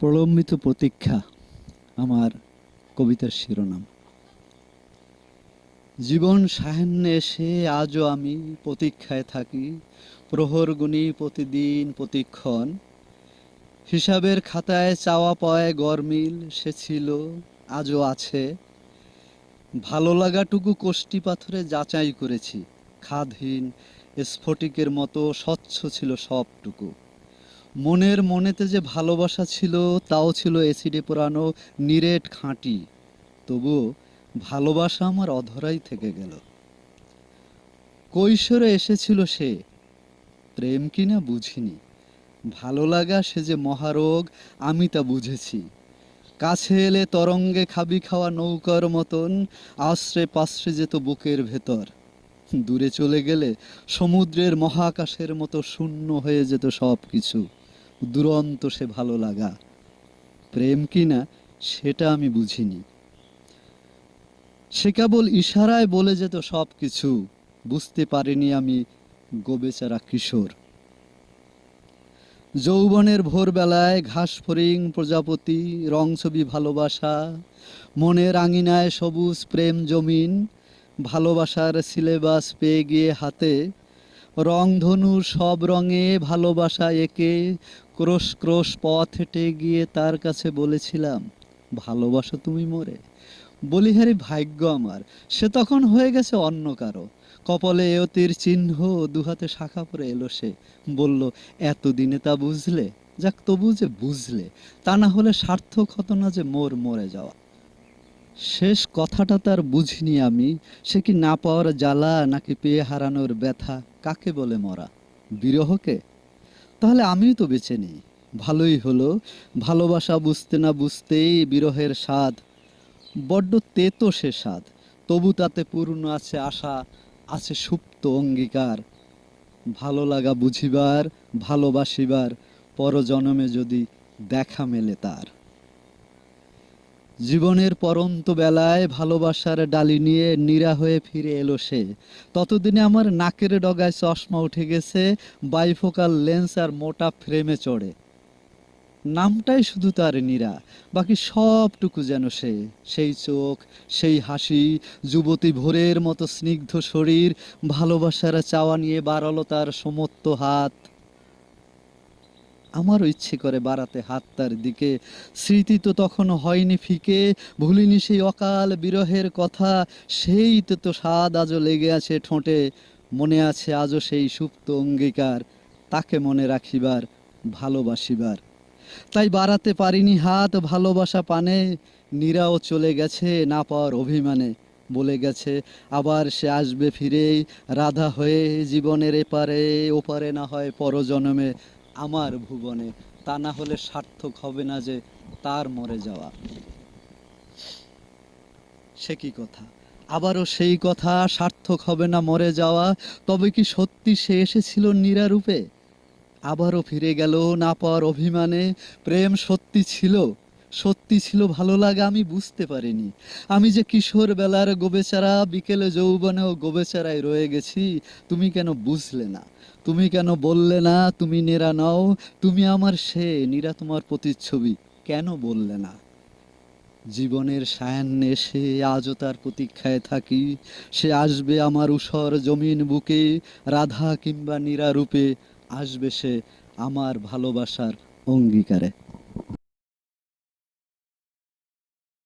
প্রলম্বিত প্রতীক্ষা আমার কবিতার শিরোনাম। জীবন সায়ান্নে এসে আজও আমি প্রতীক্ষায় থাকি, প্রহর গুনি প্রতিদিন প্রতিক্ষণ। হিসাবের খাতায় চাওয়া পায় গরমিল সে ছিল, আজও আছে। ভালো লাগাটুকু কোষ্টি পাথরে যাচাই করেছি, খাদহীন স্ফটিকের মতো স্বচ্ছ ছিল সবটুকু। মনের মনেতে যে ভালোবাসা ছিল, তাও ছিল এসিডে পোড়ানো নিরেট খাঁটি। তবুও ভালোবাসা আমার অধরাই থেকে গেল। কৈশোরে এসেছিল সে, প্রেম কিনা বুঝিনি। ভালো লাগা সে যে মহারোগ, আমি তা বুঝেছি। কাছে এলে তরঙ্গে খাবি খাওয়া নৌকার মতন, আশ্রে পাশ্রে যেত বুকের ভেতর। দূরে চলে গেলে সমুদ্রের মহাকাশের মতো শূন্য হয়ে যেত সব কিছু দুরন্ত সে ভালো লাগা। প্রেম কিনা সেটা আমি বুঝিনি। সে কেবল ইশারায় বলে যেত সব কিছু বুঝতে পারিনি আমি গোবেচারা কিশোর। যৌবনের ভোরবেলায় ঘাস ফরিং প্রজাপতি, রং ছবি ভালোবাসা, মনের আঙিনায় সবুজ প্রেম জমিন, ভালোবাসার সিলেবাস পেয়ে গিয়ে হাতে রংধনুর সব রঙে ভালোবাসা একে। ক্রোশ ক্রোশ পথ হেঁটে গিয়ে তার কাছে বলেছিলাম, ভালোবাসো তুমি মোরে। বলিহারি ভাগ্য আমার। সে তখন হয়ে গেছে অন্য কারও। কপালে এয়তির চিহ্ন দুহাতে শাখা পরে এলো সে। বলল, এতদিনে তা বুঝলে? যাক তবু যে বুঝলে, তা না হলে সার্থক হতো না যে মোর মরে যাওয়া। শেষ কথাটা তার বুঝিনি আমি। সে কি না পাওয়ার জ্বালা, নাকি পেয়ে হারানোর ব্যথা, কাকে বলে মরা? বিরহকে? তাহলে আমিও তো বেঁচে নেই। ভালোই হলো। ভালোবাসা বুঝতে না বুঝতেই বিরহের স্বাদ। বড্ড তেতো সে স্বাদ। তবু তাতে পূর্ণ আছে আশা, আছে সুপ্ত অঙ্গীকার। ভালো লাগা বুঝিবার, ভালোবাসিবার, পরজনমে যদি দেখা মেলে তার। জীবনের পরন্ত বেলায় ভালোবাসার ডালি নিয়ে নিরা হয়ে ফিরে এলো সে। ততদিনে আমার নাকের ডগায় চশমা উঠে গেছে, বাইফোকাল লেন্স আর মোটা ফ্রেমে চড়ে। নামটাই শুধু তার নীরা, বাকি সবটুকু যেন সে। সেই চোখ, সেই হাসি, যুবতী ভোরের মতো স্নিগ্ধ শরীর, ভালোবাসার চাওয়া নিয়ে বাড়ালো তার সমত্ত হাত। আমারও ইচ্ছে করে বাড়াতে হাত তার দিকে। স্মৃতি তো তখনও হয়নি ফিকে, ভুলিনি সেই অকাল বিরহের কথা। সেই তো তো স্বাদ আজও লেগে আছে ঠোঁটে, মনে আছে আজও সেই সুপ্ত অঙ্গীকার, তাকে মনে রাখিবার, ভালোবাসিবার। তাই বাড়াতে পারিনি হাত ভালোবাসা পানে, নীরাও চলে গেছে না পাওয়ার অভিমানে। বলে গেছে, আবার সে আসবে ফিরেই, রাধা হয়ে জীবনের এপারে, ওপারে না হয় পরজনমে। আমার ভুবনে। তা না হলে সার্থক হবে না যে তার মরে যাওয়া। সে কি কথা? আবারও সেই কথা, সার্থক হবে না মরে যাওয়া। তবে কি সত্যি সে এসেছিল নিরারূপে? আবারও ফিরে গেল না পাওয়ার অভিমানে। প্রেম সত্যি ছিল। সত্যি ছিল ভালো লাগা আমি বুঝতে পারিনি। আমি যে কিশোর বেলার গোবেচারা, বিকেলে যৌবনেও গোবেচারায় রয়ে গেছি, তুমি কেন বুঝলে না? তুমি কেন বললে না, তুমি নেরা নাও, তুমি আমার সে নিরা তোমার প্রতিচ্ছবি কেন বললে না? জীবনের সায়ান্নে সে আজও তার প্রতীক্ষায় থাকি, সে আসবে আমার উষর জমিন বুকে, রাধা কিংবা নীরা রূপে আসবে সে আমার ভালোবাসার অঙ্গীকারে।